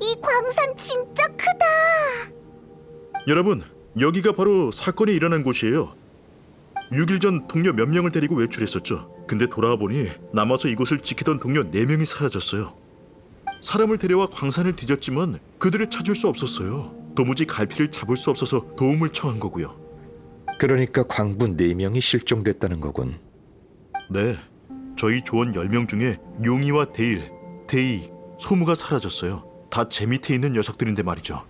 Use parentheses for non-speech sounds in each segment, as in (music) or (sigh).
이 광산 진짜 크다. 여러분, 여기가 바로 사건이 일어난 곳이에요. 6일 전 동료 몇 명을 데리고 외출했었죠. 근데 돌아와 보니 남아서 이곳을 지키던 동료 4명이 사라졌어요. 사람을 데려와 광산을 뒤졌지만 그들을 찾을 수 없었어요. 도무지 갈피를 잡을 수 없어서 도움을 청한 거고요. 그러니까 광부 4명이 실종됐다는 거군. 네, 저희 조원 10명 중에 용이와 데일, 데이, 소무가 사라졌어요. 다 제 밑에 있는 녀석들인데 말이죠.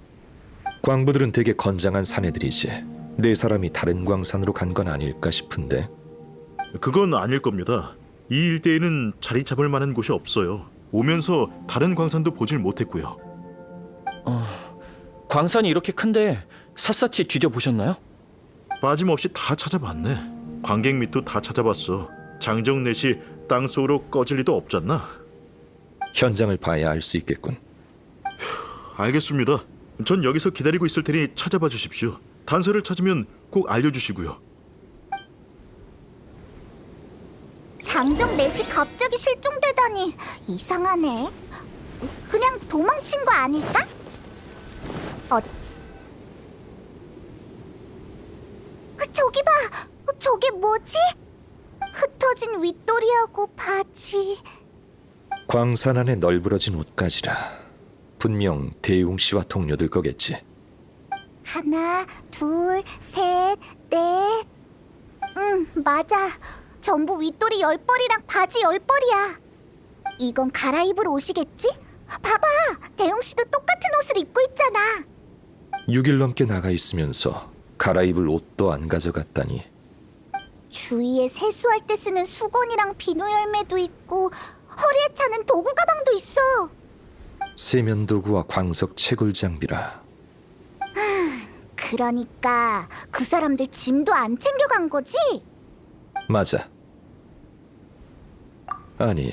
광부들은 되게 건장한 사내들이지. 네 사람이 다른 광산으로 간 건 아닐까 싶은데. 그건 아닐 겁니다. 이 일대에는 자리 잡을 만한 곳이 없어요. 오면서 다른 광산도 보질 못했고요. 광산이 이렇게 큰데 샅샅이 뒤져보셨나요? 빠짐없이 다 찾아봤네. 관객 밑도 다 찾아봤어. 장정넷이 땅속으로 꺼질 리도 없잖나. 현장을 봐야 알 수 있겠군. 알겠습니다. 전 여기서 기다리고 있을 테니 찾아봐 주십시오. 단서를 찾으면 꼭 알려주시고요. 장정 넷이 갑자기 실종되다니 이상하네. 그냥 도망친 거 아닐까? 어. 저기 봐. 저게 뭐지? 흩어진 윗도리하고 바지. 광산 안에 널브러진 옷가지라. 분명 대웅 씨와 동료들 거겠지. 하나, 둘, 셋, 넷. 응, 맞아. 전부 윗도리 열 벌이랑 바지 열 벌이야. 이건 갈아입을 옷이겠지? 봐봐, 대용 씨도 똑같은 옷을 입고 있잖아. 6일 넘게 나가 있으면서 갈아입을 옷도 안 가져갔다니. 주위에 세수할 때 쓰는 수건이랑 비누 열매도 있고 허리에 차는 도구 가방도 있어. 세면도구와 광석 채굴 장비라. 그러니까 그 사람들 짐도 안 챙겨간 거지? 맞아. 아니,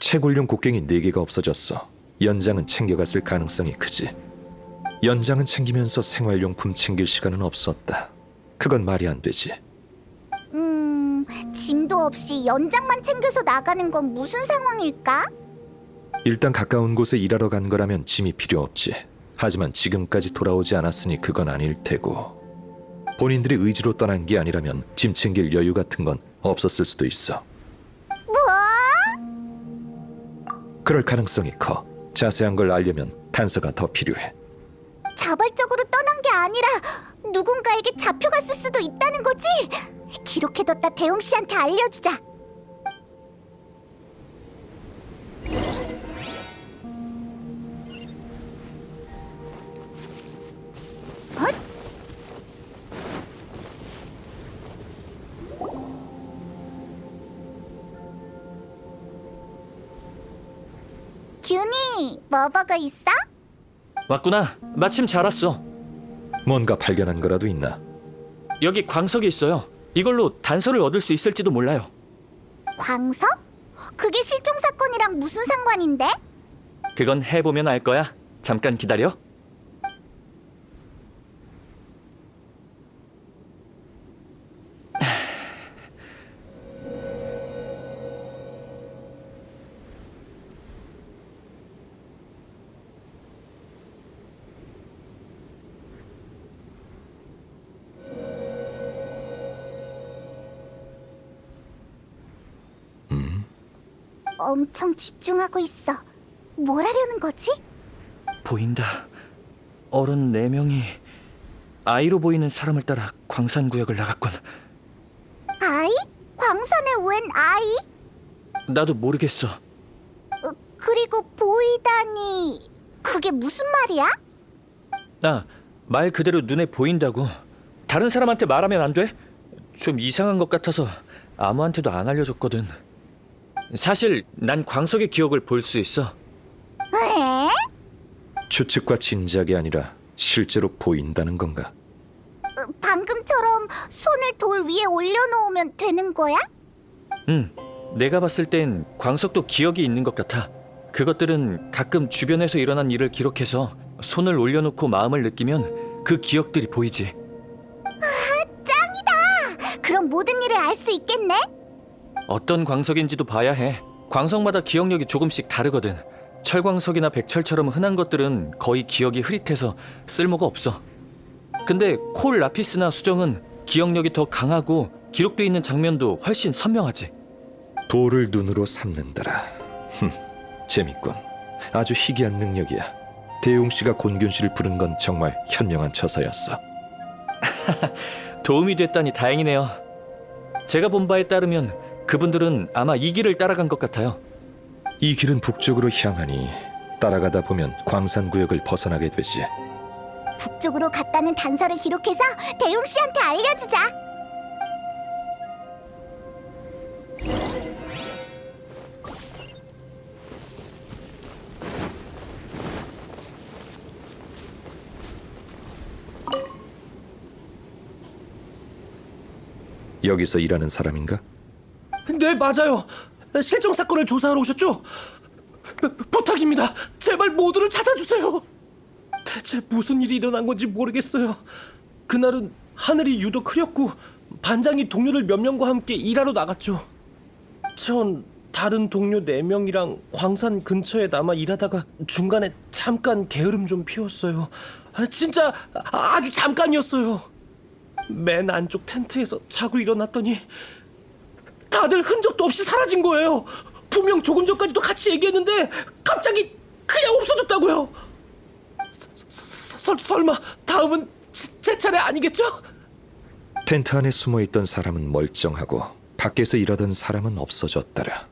채굴용 곡괭이 4개가 없어졌어. 연장은 챙겨갔을 가능성이 크지. 연장은 챙기면서 생활용품 챙길 시간은 없었다. 그건 말이 안 되지. 음, 짐도 없이 연장만 챙겨서 나가는 건 무슨 상황일까? 일단 가까운 곳에 일하러 간 거라면 짐이 필요 없지. 하지만 지금까지 돌아오지 않았으니 그건 아닐 테고. 본인들의 의지로 떠난 게 아니라면 짐 챙길 여유 같은 건 없었을 수도 있어. 뭐? 그럴 가능성이 커. 자세한 걸 알려면 단서가 더 필요해. 자발적으로 떠난 게 아니라 누군가에게 잡혀갔을 수도 있다는 거지? 기록해뒀다 대웅 씨한테 알려주자. 균이 뭐버거 있어? 왔구나. 마침 잘 왔어. 뭔가 발견한 거라도 있나? 여기 광석이 있어요. 이걸로 단서를 얻을 수 있을지도 몰라요. 광석? 그게 실종 사건이랑 무슨 상관인데? 그건 해보면 알 거야. 잠깐 기다려. 엄청 집중하고 있어. 뭘 하려는 거지? 보인다. 어른 네 명이 아이로 보이는 사람을 따라 광산 구역을 나갔군. 아이? 광산에 웬 아이? 나도 모르겠어. 어, 그리고 보이다니 그게 무슨 말이야? 나 말 그대로 눈에 보인다고. 다른 사람한테 말하면 안 돼? 좀 이상한 것 같아서 아무한테도 안 알려줬거든. 사실 난 광석의 기억을 볼 수 있어. 에? 추측과 짐작이 아니라 실제로 보인다는 건가? 어, 방금처럼 손을 돌 위에 올려놓으면 되는 거야? 응, 내가 봤을 땐 광석도 기억이 있는 것 같아. 그것들은 가끔 주변에서 일어난 일을 기록해서 손을 올려놓고 마음을 느끼면 그 기억들이 보이지. 짱이다! 그럼 모든 일을 알 수 있겠네? 어떤 광석인지도 봐야 해. 광석마다 기억력이 조금씩 다르거든. 철광석이나 백철처럼 흔한 것들은 거의 기억이 흐릿해서 쓸모가 없어. 근데 콜 라피스나 수정은 기억력이 더 강하고 기록돼 있는 장면도 훨씬 선명하지. 돌을 눈으로 삼는다라. 흠, 재밌군. 아주 희귀한 능력이야. 대용 씨가 곤균 씨를 부른 건 정말 현명한 처사였어. (laughs) 도움이 됐다니 다행이네요. 제가 본 바에 따르면 그분들은 아마 이 길을 따라간 것 같아요. 이 길은 북쪽으로 향하니 따라가다 보면 광산 구역을 벗어나게 되지. 북쪽으로 갔다는 단서를 기록해서 대웅 씨한테 알려주자. 여기서 일하는 사람인가? 네, 맞아요. 실종 사건을 조사하러 오셨죠? 부- 부탁입니다. 제발 모두를 찾아주세요. 대체 무슨 일이 일어난 건지 모르겠어요. 그날은 하늘이 유독 흐렸고 반장이 동료들 몇 명과 함께 일하러 나갔죠. 전 다른 동료 네 명이랑 광산 근처에 남아 일하다가 중간에 잠깐 게으름 좀 피웠어요. 아, 진짜 아주 잠깐이었어요. 맨 안쪽 텐트에서 자고 일어났더니 다들 흔적도 없이 사라진 거예요. 분명 조금 전까지도 같이 얘기했는데 갑자기 그냥 없어졌다고요. 서- 서- 설, 설마 다음은 제, 제 차례 아니겠죠? 텐트 안에 숨어 있던 사람은 멀쩡하고 밖에서 일하던 사람은 없어졌더라.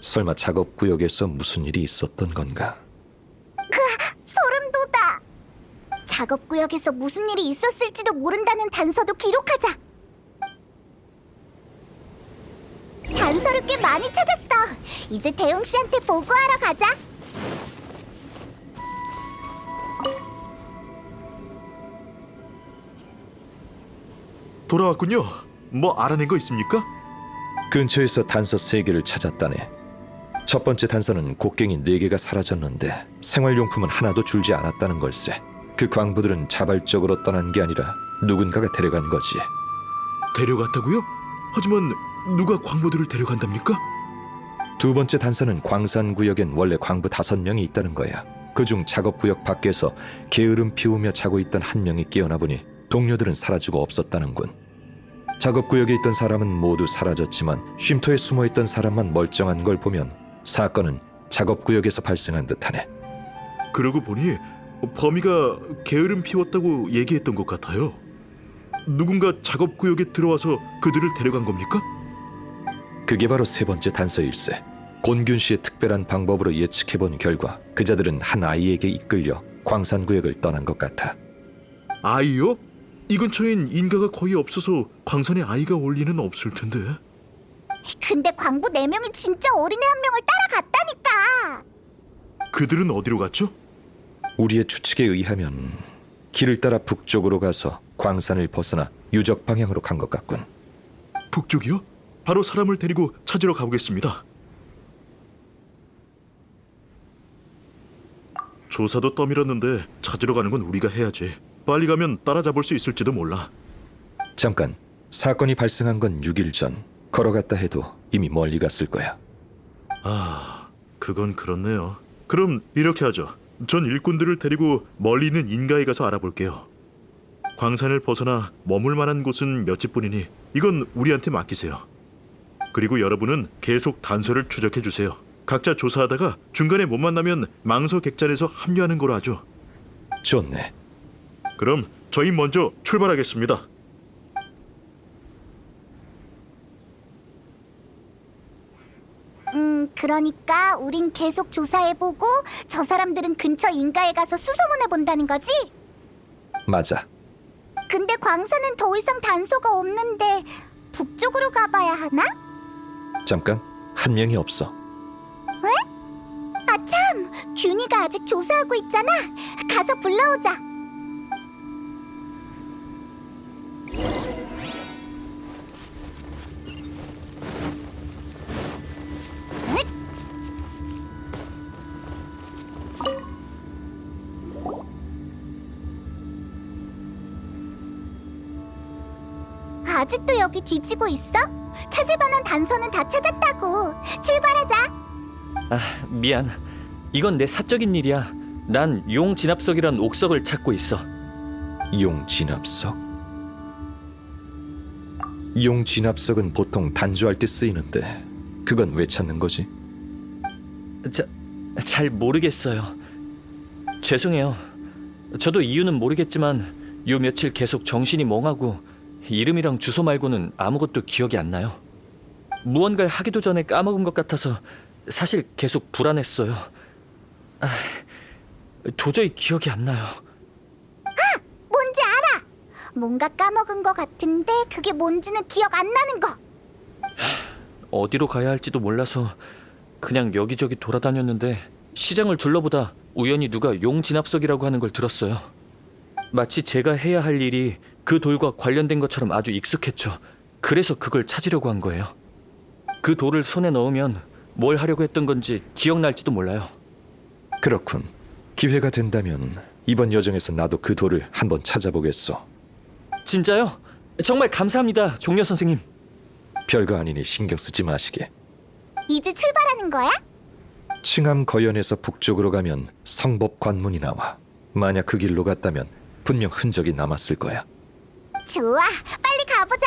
설마 작업 구역에서 무슨 일이 있었던 건가? 소름 돋아. 작업 구역에서 무슨 일이 있었을지도 모른다는 단서도 기록하자. 단서를 꽤 많이 찾았어. 이제 대웅 씨한테 보고하러 가자. 돌아왔군요. 뭐 알아낸 거 있습니까? 근처에서 단서 세 개를 찾았다네. 첫 번째 단서는 곡괭이 네 개가 사라졌는데 생활용품은 하나도 줄지 않았다는 걸세. 그 광부들은 자발적으로 떠난 게 아니라 누군가가 데려간 거지. 데려갔다고요? 하지만 누가 광부들을 데려간답니까? 두 번째 단서는 광산 구역엔 원래 광부 다섯 명이 있다는 거야. 그중 작업 구역 밖에서 게으름 피우며 자고 있던 한 명이 깨어나 보니 동료들은 사라지고 없었다는군. 작업 구역에 있던 사람은 모두 사라졌지만 쉼터에 숨어 있던 사람만 멀쩡한 걸 보면 사건은 작업 구역에서 발생한 듯하네. 그러고 보니 범이가 게으름 피웠다고 얘기했던 것 같아요. 누군가 작업 구역에 들어와서 그들을 데려간 겁니까? 그게 바로 세 번째 단서일세. 곤균 씨의 특별한 방법으로 예측해본 결과 그자들은 한 아이에게 이끌려 광산 구역을 떠난 것 같아. 아이요? 이 근처엔 인가가 거의 없어서 광산에 아이가 올 리는 없을 텐데. 근데 광부 네 명이 진짜 어린애 한 명을 따라갔다니까. 그들은 어디로 갔죠? 우리의 추측에 의하면 길을 따라 북쪽으로 가서 광산을 벗어나 유적 방향으로 간 것 같군. 북쪽이요? 바로 사람을 데리고 찾으러 가보겠습니다. 조사도 떠밀었는데 찾으러 가는 건 우리가 해야지. 빨리 가면 따라잡을 수 있을지도 몰라. 잠깐, 사건이 발생한 건 6일 전. 걸어갔다 해도 이미 멀리 갔을 거야. 아, 그건 그렇네요. 그럼 이렇게 하죠. 전 일꾼들을 데리고 멀리 있는 인가에 가서 알아볼게요. 광산을 벗어나 머물 만한 곳은 몇 집뿐이니 이건 우리한테 맡기세요. 그리고 여러분은 계속 단서를 추적해 주세요. 각자 조사하다가 중간에 못 만나면 망서 객잔에서 합류하는 거로 하죠. 좋네. 그럼 저희 먼저 출발하겠습니다. 음, 그러니까 우린 계속 조사해보고 저 사람들은 근처 인가에 가서 수소문해 본다는 거지? 맞아. 근데 광산은 더 이상 단서가 없는데 북쪽으로 가봐야 하나? 잠깐, 한 명이 없어. 아 참, 균이가 아직 조사하고 있잖아. 가서 불러오자. 아직도 여기 뒤지고 있어? 찾을 만한 단서는 다 찾았다고. 출발하자. 아, 미안. 이건 내 사적인 일이야. 난 용 진압석이란 옥석을 찾고 있어. 용 진압석? 용 진압석은 보통 단주할 때 쓰이는데 그건 왜 찾는 거지? 자, 잘 모르겠어요. 죄송해요. 저도 이유는 모르겠지만 요 며칠 계속 정신이 멍하고 이름이랑 주소 말고는 아무것도 기억이 안 나요. 무언가를 하기도 전에 까먹은 것 같아서 사실 계속 불안했어요. 아, 도저히 기억이 안 나요. 뭔지 알아. 뭔가 까먹은 거 같은데 그게 뭔지는 기억 안 나는 거. 어디로 가야 할지도 몰라서 그냥 여기저기 돌아다녔는데 시장을 둘러보다 우연히 누가 용 진압석이라고 하는 걸 들었어요. 마치 제가 해야 할 일이 그 돌과 관련된 것처럼 아주 익숙했죠. 그래서 그걸 찾으려고 한 거예요. 그 돌을 손에 넣으면 뭘 하려고 했던 건지 기억날지도 몰라요. 그렇군. 기회가 된다면 이번 여정에서 나도 그 돌을 한번 찾아보겠어. 진짜요? 정말 감사합니다, 종려 선생님. 별거 아니니 신경 쓰지 마시게. 이제 출발하는 거야? 칭암 거연에서 북쪽으로 가면 성법 관문이 나와. 만약 그 길로 갔다면 분명 흔적이 남았을 거야. 좋아, 빨리 가보자.